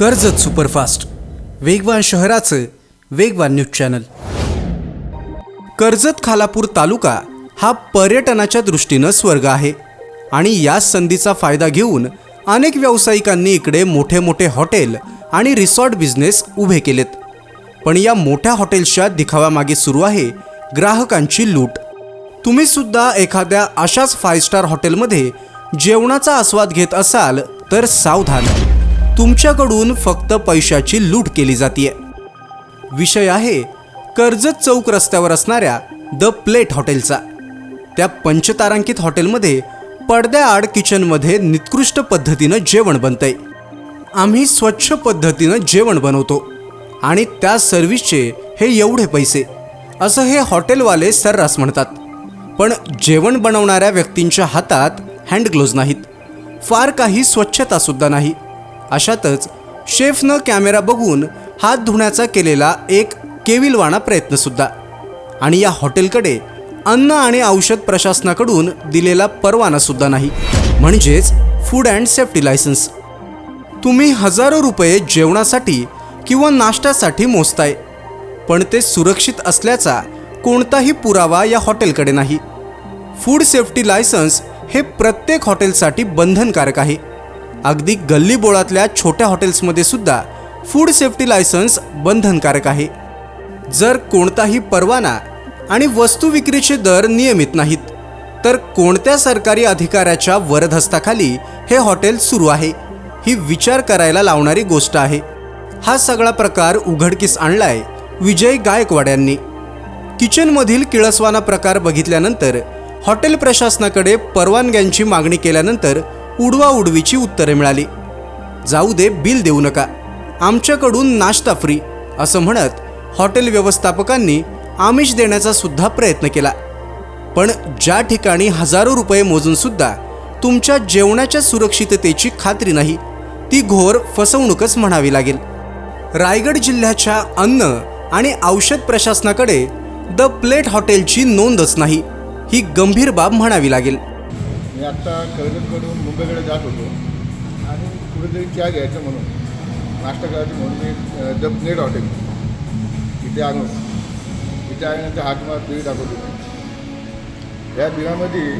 Karjat superfast. वेगवान शहराचं वेगवान न्यूज चॅनल. कर्जत खालापूर तालुका हा पर्यटनाच्या दृष्टीनं स्वर्ग आहे आणि या संधीचा फायदा घेऊन अनेक व्यावसायिकांनी इकडे मोठे मोठे हॉटेल आणि रिसॉर्ट बिझनेस उभे केलेत. पण या मोठ्या हॉटेल्सच्या दिखाव्यामागे सुरू आहे ग्राहकांची लूट. तुम्ही सुद्धा एखाद्या अशाच फाय स्टार हॉटेलमध्ये जेवणाचा आस्वाद घेत असाल तर सावधान. तुमच्याकडून फक्त पैशाची लूट केली जाते विषय आहे कर्जत चौक रस्त्यावर असणाऱ्या द प्लेट हॉटेलचा. त्या पंचतारांकित हॉटेलमध्ये पडद्याआड किचनमध्ये निकृष्ट पद्धतीनं जेवण बनतंय. आम्ही स्वच्छ पद्धतीनं जेवण बनवतो आणि त्या सर्व्हिसचे हे एवढे पैसे. असं हे हॉटेलवाले सर्रास म्हणतात. पण जेवण बनवणाऱ्या व्यक्तींच्या हातात हँडग्लोज नाहीत. फार काही स्वच्छतासुद्धा नाही. अशातच शेफनं कॅमेरा बघून हात धुण्याचा केलेला एक केविलवाणा प्रयत्नसुद्धा. आणि या हॉटेलकडे अन्न आणि औषध प्रशासनाकडून दिलेला परवानासुद्धा नाही. म्हणजेच फूड अँड सेफ्टी लायसन्स तुम्ही हजारो रुपये जेवणासाठी किंवा नाश्त्यासाठी मोजताय पण ते सुरक्षित असल्याचा कोणताही पुरावा या हॉटेलकडे नाही. फूड सेफ्टी लायसन्स हे प्रत्येक हॉटेलसाठी बंधनकारक आहे. अगदी गल्लीबोळातल्या छोट्या हॉटेल्समध्ये सुद्धा फूड सेफ्टी लायसन्स बंधनकारक आहे. जर कोणताही परवाना आणि वस्तू विक्रीचे दर नियमित नाहीत तर कोणत्या सरकारी अधिकाऱ्याच्या वरदहस्ताखाली हे हॉटेल सुरू आहे ही विचार करायला लावणारी गोष्ट आहे. हा सगळा प्रकार उघडकीस आणलाय विजय गायकवाड यांनी. किचनमधील किळसवाना प्रकार बघितल्यानंतर हॉटेल प्रशासनाकडे परवानग्यांची मागणी केल्यानंतर उडवा उडवीची उत्तरे मिळाली. जाऊ दे बिल देऊ नका. आमच्याकडून नाश्ता फ्री असं म्हणत हॉटेल व्यवस्थापकांनी आमिष देण्याचा सुद्धा प्रयत्न केला. पण ज्या ठिकाणी हजारो रुपये मोजून सुद्धा तुमच्या जेवणाच्या सुरक्षिततेची खात्री नाही ती घोर फसवणूकच म्हणावी लागेल. रायगड जिल्ह्याच्या अन्न आणि औषध प्रशासनाकडे द प्लेट हॉटेलची नोंदच नाही ही गंभीर बाब म्हणावी लागेल. मी आत्ता कर्जतकडून मुंबईकडे जात होतो. आणि कुठेतरी चहा घ्यायचं म्हणून नाश्ता करायचं म्हणून मी अ, नेट हॉटेल इथे आलो. इथे आल्यानंतर हात मार बिल दाखवतो या बिळामध्ये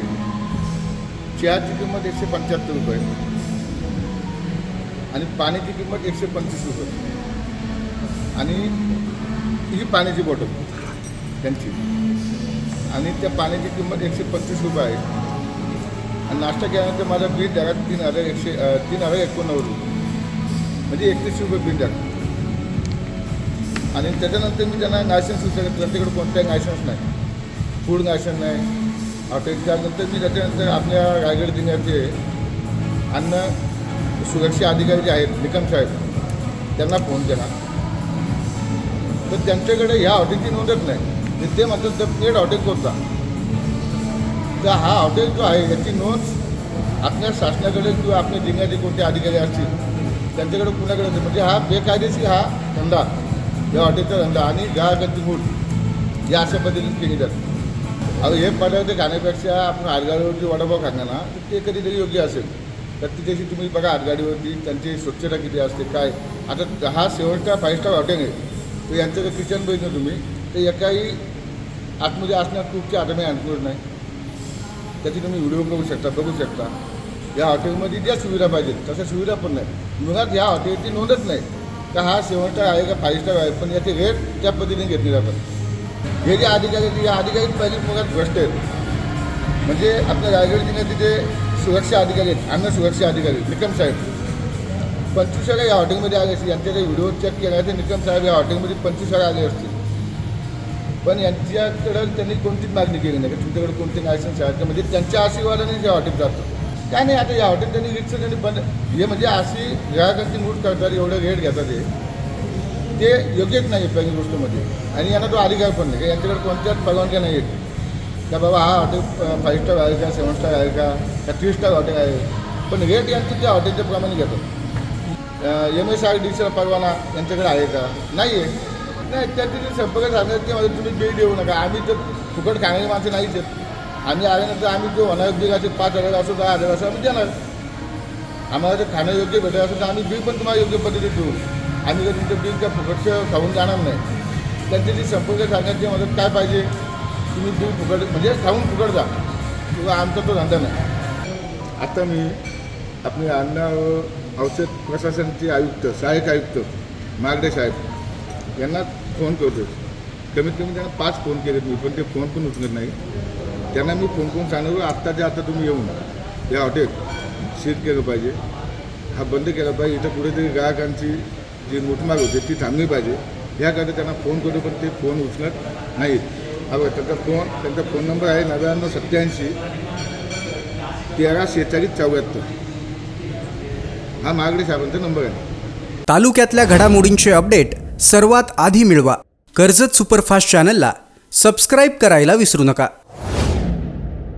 चहाची किंमत एकशे पंच्याहत्तर रुपये आणि पाण्याची किंमत एकशे पंचवीस रुपये. आणि ही पाण्याची बॉटल त्यांची. आणि त्या पाण्याची किंमत एकशे पंचवीस रुपये आहे. आणि नाश्ता केल्यानंतर माझा बिल द्याला तीन हजार एकशे तीन हजार एकोणनव्वद रुपये. म्हणजे एकतीसशे रुपये बिल द्या आणि त्याच्यानंतर मी त्यांना लायसन्स विचारलं त्यांच्याकडे कोणताही लायसन्स नाही. फूड लायसन्स नाही. हॉटेल त्यानंतर मी त्याच्यानंतर आपल्या रायगड जिल्ह्याचे अन्न सुरक्षा अधिकारी जे आहेत निकम साहेब त्यांना फोन केला. तर त्यांच्याकडे ह्या हॉटेलची नोंदच नाही. ते म्हणतात तर प्लेट हॉटेल कोणता? तर हा हॉटेल जो आहे याची नोंद आपल्या शासनाकडे किंवा आपल्या जिल्ह्याचे कोणते अधिकारी असतील त्यांच्याकडे कुणाकडे नाही. म्हणजे हा बेकायदेशीर हा धंदा या हॉटेलचा धंदा आणि ग्राहकांची मूठ या अशा पद्धतीने केली जाते. अगं हे पदार्थ खाण्यापेक्षा आपण आडगाडीवरती वडापाव खाणार ना तर ते कधीतरी योग्य असेल. तर तिच्याशी तुम्ही बघा आडगाडीवरती त्यांची स्वच्छता किती असते काय. आता हा शेवटचा फाईव्ह स्टार हॉटेल आहे. तर यांचं जर किचन बघितलं तुम्ही. तर एकाही आतमध्ये असणार कुठची आदमी मी नाही. त्याची तुम्ही व्हिडिओ बघू शकता बघू शकता. या हॉटेलमध्ये ज्या सुविधा पाहिजेत तशा सुविधा पण नाही. मुळात या हॉटेलची नोंदच नाही. का हा सेवन स्टार आहे का फाईव्ह स्टार आहे पण याचे रेट त्या पद्धतीने घेतले जातात. हे जे अधिकारी आहेत, या अधिकारी पहिले मुळात भ्रष्ट आहेत. म्हणजे आपल्या रायगड जिल्ह्यात जे सुरक्षा अधिकारी आहेत अन्न सुरक्षा अधिकारी निकम साहेब. पंचवीस वेळा या हॉटेलमध्ये आले असतील यांचे काही व्हिडिओ चेक केला तर निकम साहेब या हॉटेलमध्ये पंचवीस वेळा आले असतील. पण यांच्याकडं त्यांनी कोणतीच मागणी केली नाही? की तुमच्याकडे कोणते लायसन्स आहे? तर म्हणजे त्यांच्या आशीर्वादाने जे हॉटेल जातो. काय नाही आता या हॉटेल त्यांनी रिक्स त्यांनी बंद हे म्हणजे अशी ग्राहकांची लूट करतात एवढं रेट घेतात हे. ते योग्यच नाही आहे पहिली गोष्ट आणि यांना तो अधिकार पण नाही. यांच्याकडे कोणत्याच परवानग्या नाही आहेत. का बाबा हा हॉटेल फाईव्ह स्टार आहे का सेवन स्टार आहे का का थ्री स्टार हॉटेल आहे? पण रेट यांचं त्या हॉटेलच्या प्रमाणे घेतात. एम एस आर डी सीला परवाना यांच्याकडे आहे का? नाही आहे नाही त्या तिथे संपर्क साधण्यात ते म्हणजे तुम्ही बिल देऊ नका. आम्ही तर फुकट खाण्याचे माणसं नाहीच आहेत. आम्ही आल्यानंतर आम्ही जो होणार बिल असेल पाच हजार असो दहा हजार असो आम्ही देणार. आम्हाला जर खाणं योग्य भेटत असेल तर आम्ही बिल पण तुम्हाला योग्य पद्धतीत देऊ. आम्ही जर तुमचं बिल त्या फुकटचं खाऊन जाणार नाही. त्यांच्याशी संपर्क साधण्याची मदत काय पाहिजे? तुम्ही बिल फुकट म्हणजे खाऊन फुकट जा. किंवा आमचा तो धंदा नाही. आता मी आपले अन्न औषध प्रशासनाचे आयुक्त सहाय्यक आयुक्त मागडे साहेब यांना फोन करतो कमीत कमी त्यांना पाच फोन केलेत मी पण ते फोन पण उचलत नाही. त्यांना मी फोन करून सांगितलं आत्ताच्या आता तुम्ही येऊन या हॉटेल. सील केलं पाहिजे. हा बंद केला पाहिजे. इथं कुठेतरी ग्राहकांची जी लुटमार होते ती थांबली पाहिजे. ह्याकरता त्यांना फोन करतो पण ते फोन उचलत नाहीत. हा बघा त्यांचा फोन त्यांचा फोन नंबर आहे नव्याण्णव सत्याऐंशी तेरा शेहेचाळीस चौऱ्याहत्तर. हा महागडे साहेबांचा नंबर आहे. तालुक्यातल्या घडामोडींचे अपडेट सर्वात आधी मिळवा कर्जत सुपरफास्ट चॅनलला सबस्क्राईब करायला विसरू नका